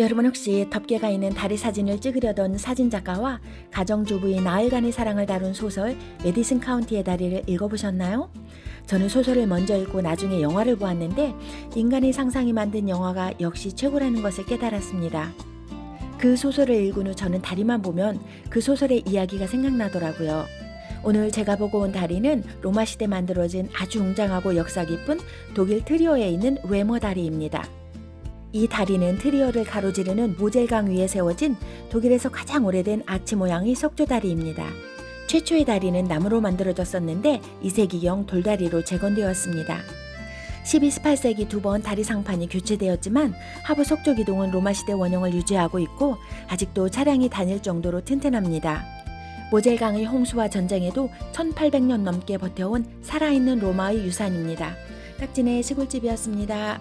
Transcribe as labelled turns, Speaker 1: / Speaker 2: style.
Speaker 1: 여러분 혹시 덮개가 있는 다리 사진을 찍으려던 사진작가와 가정주부의 나흘간의 사랑을 다룬 소설 메디슨 카운티의 다리를 읽어보셨나요? 저는 소설을 먼저 읽고 나중에 영화를 보았는데 인간의 상상이 만든 영화가 역시 최고라는 것을 깨달았습니다. 그 소설을 읽은 후 저는 다리만 보면 그 소설의 이야기가 생각나더라고요. 오늘 제가 보고 온 다리는 로마 시대 만들어진 아주 웅장하고 역사 깊은 독일 트리오에 있는 외머 다리입니다. 이 다리는 트리오를 가로지르는 모젤강 위에 세워진 독일에서 가장 오래된 아치 모양의 석조 다리입니다. 최초의 다리는 나무로 만들어졌었는데 2세기경 돌다리로 재건되었습니다. 12, 18세기 두 번 다리 상판이 교체되었지만 하부 석조 기둥은 로마 시대 원형을 유지하고 있고 아직도 차량이 다닐 정도로 튼튼합니다. 모젤강의 홍수와 전쟁에도 1800년 넘게 버텨온 살아있는 로마의 유산입니다. 딱진의 시골집이었습니다.